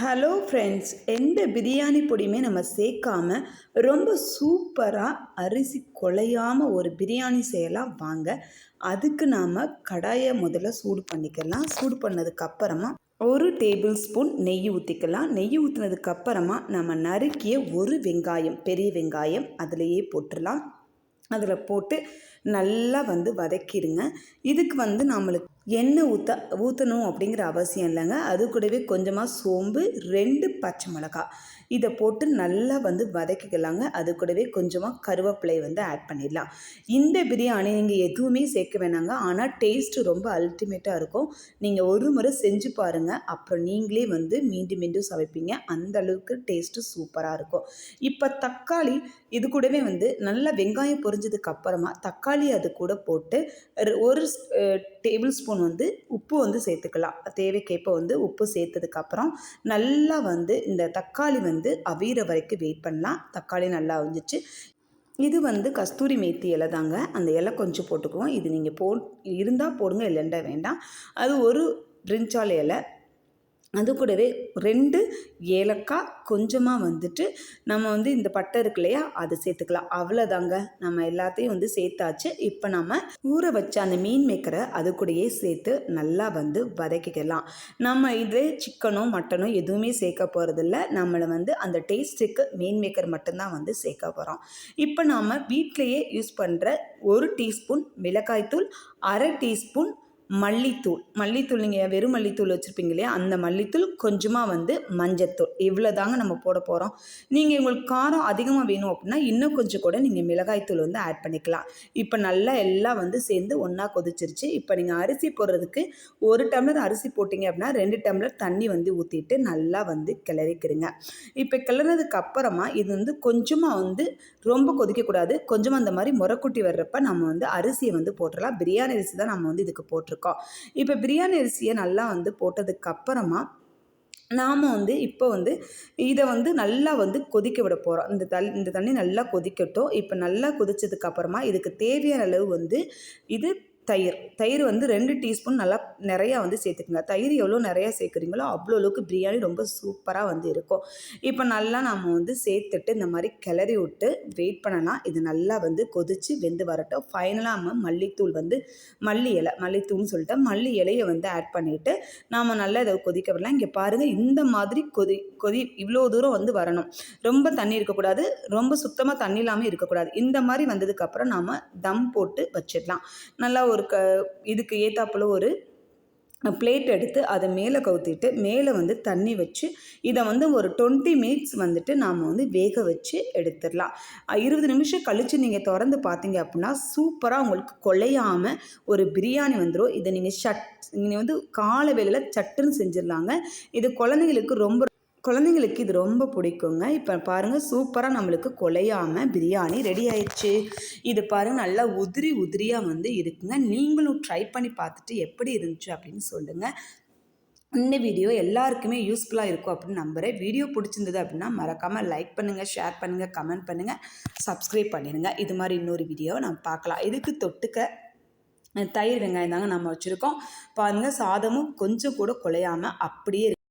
Hello friends எந்த பிரியாணி பொடியுமே நம்ம சேர்க்காம ரொம்ப சூப்பராக அரிசி குலையாமல் ஒரு பிரியாணி செய்யலாம். வாங்க அதுக்கு நாம் கடாயை முதல்ல சூடு பண்ணிக்கலாம். சூடு பண்ணதுக்கப்புறமா ஒரு டேபிள் ஸ்பூன் நெய் ஊற்றிக்கலாம் நெய் ஊற்றினதுக்கப்புறமா நம்ம நறுக்கிய ஒரு வெங்காயம் பெரிய வெங்காயம் அதிலேயே போட்டுடலாம். அதில் போட்டு நல்லா வந்து வதக்கிடுங்க. இதுக்கு வந்து நம்மளுக்கு எண்ணெய் ஊற்ற ஊற்றணும் அப்படிங்கிற அவசியம் இல்லைங்க. அது கூடவே கொஞ்சமாக சோம்பு ரெண்டு பச்சை மிளகாய் இதை போட்டு நல்லா வந்து வதக்கிக்கலாங்க. அது கூடவே கொஞ்சமாக கருவேப்பிலை வந்து ஆட் பண்ணிடலாம். இந்த பிரியாணி நீங்கள் எதுவுமே சேர்க்க வேணாங்க. ஆனால் டேஸ்ட்டு ரொம்ப அல்டிமேட்டாக இருக்கும். நீங்கள் ஒரு முறை செஞ்சு பாருங்கள் அப்புறம் நீங்களே வந்து மீண்டும் மீண்டும் சமைப்பீங்க. அந்த அளவுக்கு டேஸ்ட்டு சூப்பராக இருக்கும். இப்போ தக்காளி இது கூடவே வந்து நல்லா வெங்காயம் பொரிஞ்சதுக்கு அப்புறமா தக்காளி அது கூட போட்டு ஒரு டேபிள் ஸ்பூன் வந்து உப்பு வந்து சேர்த்துக்கலாம். தேவைக்கேற்ப வந்து உப்பு சேர்த்ததுக்கப்புறம் நல்லா வந்து இந்த தக்காளி வந்து அவிகிற வரைக்கும் வெயிட் பண்ணலாம். தக்காளி நல்லா அவிஞ்சிச்சு. இது வந்து கஸ்தூரி மேத்தி இலை தாங்க. அந்த இலை கொஞ்சம் போட்டுக்குவோம். இது நீங்கள் போ இருந்தால் போடுங்க இல்லைண்டா வேண்டாம். அது ஒரு பிரிஞ்சால் இலை. அது கூடவே ரெண்டு ஏலக்காய் கொஞ்சமாக வந்துட்டு நம்ம வந்து இந்த பட்டை இருக்கு இல்லையா அதை சேர்த்துக்கலாம். அவ்வளோதாங்க நம்ம எல்லாத்தையும் வந்து சேர்த்தாச்சு. இப்போ நம்ம ஊற வச்ச அந்த மீன் மேக்கரை அது கூடயே சேர்த்து நல்லா வந்து வதக்கிக்கலாம். நம்ம இதே சிக்கனோ மட்டனோ எதுவுமே சேர்க்க போகிறதில்ல நம்மளை வந்து அந்த டேஸ்ட்டுக்கு மீன் மேக்கர் மட்டும்தான் வந்து சேர்க்க போகிறோம் இப்போ நாம் வீட்டிலையே யூஸ் பண்ணுற ஒரு டீஸ்பூன் மிளகாய்த்தூள் அரை டீஸ்பூன் மல்லித்தூள். மல்லித்தூள் நீங்கள் வெறும் மல்லித்தூள் வச்சுருப்பீங்க இல்லையா? அந்த மல்லித்தூள் கொஞ்சமாக வந்து மஞ்சத்தூள். இவ்வளோ தாங்க நம்ம போட போகிறோம் நீங்கள் உங்களுக்கு காரம் அதிகமாக வேணும் அப்படின்னா இன்னும் கொஞ்சம் கூட நீங்கள் மிளகாய்த்தூள் வந்து ஆட் பண்ணிக்கலாம். இப்போ நல்லா எல்லாம் வந்து சேர்ந்து ஒன்றா கொதிச்சிருச்சு. இப்போ நீங்கள் அரிசி போடுறதுக்கு ஒரு டம்ளர் அரிசி போட்டிங்க அப்படின்னா ரெண்டு டம்ளர் தண்ணி வந்து ஊற்றிட்டு நல்லா வந்து கிளறிக்கிறீங்க இப்போ கிளறதுக்கு அப்புறமா இது வந்து கொஞ்சமாக வந்து ரொம்ப கொதிக்கக்கூடாது. கொஞ்சமாக அந்த மாதிரி முறக்குட்டி வர்றப்ப நம்ம வந்து அரிசியை வந்து போட்டுடலாம் பிரியாணி அரிசி தான் நம்ம வந்து இதுக்கு போட்டிருக்கோம். போட்டிருக்கோம் இப்போ பிரியாணி அரிசியை நல்லா வந்து போட்டதுக்கு அப்புறமா நாம் வந்து இப்போ வந்து இதை வந்து நல்லா வந்து கொதிக்க விட போகிறோம் இந்த தல் இந்த தண்ணி நல்லா கொதிக்கட்டும். இப்போ நல்லா கொதிச்சதுக்கப்புறமா இதுக்கு தேவையான அளவு வந்து இது தயிர். தயிர் வந்து ரெண்டு டீஸ்பூன் நல்லா நிறையா வந்து சேர்த்துக்குங்க. தயிர் எவ்வளோ நிறையா சேர்க்குறீங்களோ அவ்வளோ அளவுக்கு பிரியாணி ரொம்ப சூப்பராக வந்து இருக்கும். இப்போ நல்லா நம்ம வந்து சேர்த்துட்டு இந்த மாதிரி கிளறி விட்டு வெயிட் பண்ணலாம். இது நல்லா வந்து கொதித்து வெந்து வரட்டும். ஃபைனலாக நம்ம மல்லித்தூள் வந்து மல்லி இலை மல்லித்தூள்னு சொல்லிட்டு மல்லி இலையை வந்து ஆட் பண்ணிவிட்டு நாம் நல்லா இதை கொதிக்க விடலாம். இங்கே பாருங்கள் இந்த மாதிரி கொதி கொதி இவ்வளோ தூரம் வந்து வரணும். ரொம்ப தண்ணி இருக்கக்கூடாது. ரொம்ப சுத்தமாக தண்ணி இல்லாமல் இருக்கக்கூடாது. இந்த மாதிரி வந்ததுக்கப்புறம் நாம் தம் போட்டு வச்சிடலாம். நல்லா ஒரு க இதுக்கு ஏத்தாப்புல ஒரு பிளேட் எடுத்து அதை மேலே கவுத்திட்டு மேலே வந்து தண்ணி வச்சு இதை வந்து ஒரு டுவெண்ட்டி மினிட்ஸ் வந்துட்டு நாம் வந்து வேக வச்சு எடுத்துடலாம். இருபது நிமிஷம் கழித்து நீங்கள் திறந்து பார்த்தீங்க அப்படின்னா சூப்பராக உங்களுக்கு கொலையாமல் ஒரு பிரியாணி வந்துடும் இதை நீங்கள் சட் நீங்கள் வந்து காலை வேலையில் சட்டுன்னு செஞ்சிடலாங்க. இது குழந்தைங்களுக்கு ரொம்ப குழந்தைங்களுக்கு இது ரொம்ப பிடிக்குங்க. இப்போ பாருங்கள் சூப்பராக நம்மளுக்கு குலையாமல் பிரியாணி ரெடி ஆயிடுச்சு. இது பாருங்கள் நல்லா உதிரி உதிரியாக வந்து இருக்குங்க. நீங்களும் ட்ரை பண்ணி பார்த்துட்டு எப்படி இருந்துச்சு அப்படின்னு சொல்லுங்கள் இந்த வீடியோ எல்லாருக்குமே யூஸ்ஃபுல்லாக இருக்கும் அப்படின்னு நம்புகிறேன் வீடியோ பிடிச்சிருந்தது அப்படின்னா மறக்காமல் லைக் பண்ணுங்கள் ஷேர் பண்ணுங்கள் கமெண்ட் பண்ணுங்கள் சப்ஸ்கிரைப் பண்ணிடுங்க இது மாதிரி இன்னொரு வீடியோவை நம்ம பார்க்கலாம். இதுக்கு தொட்டுக்க தயிர் வெங்காயம் தாங்க நம்ம வச்சுருக்கோம். பாருங்கள் சாதமும் கொஞ்சம் கூட குலையாமல் அப்படியே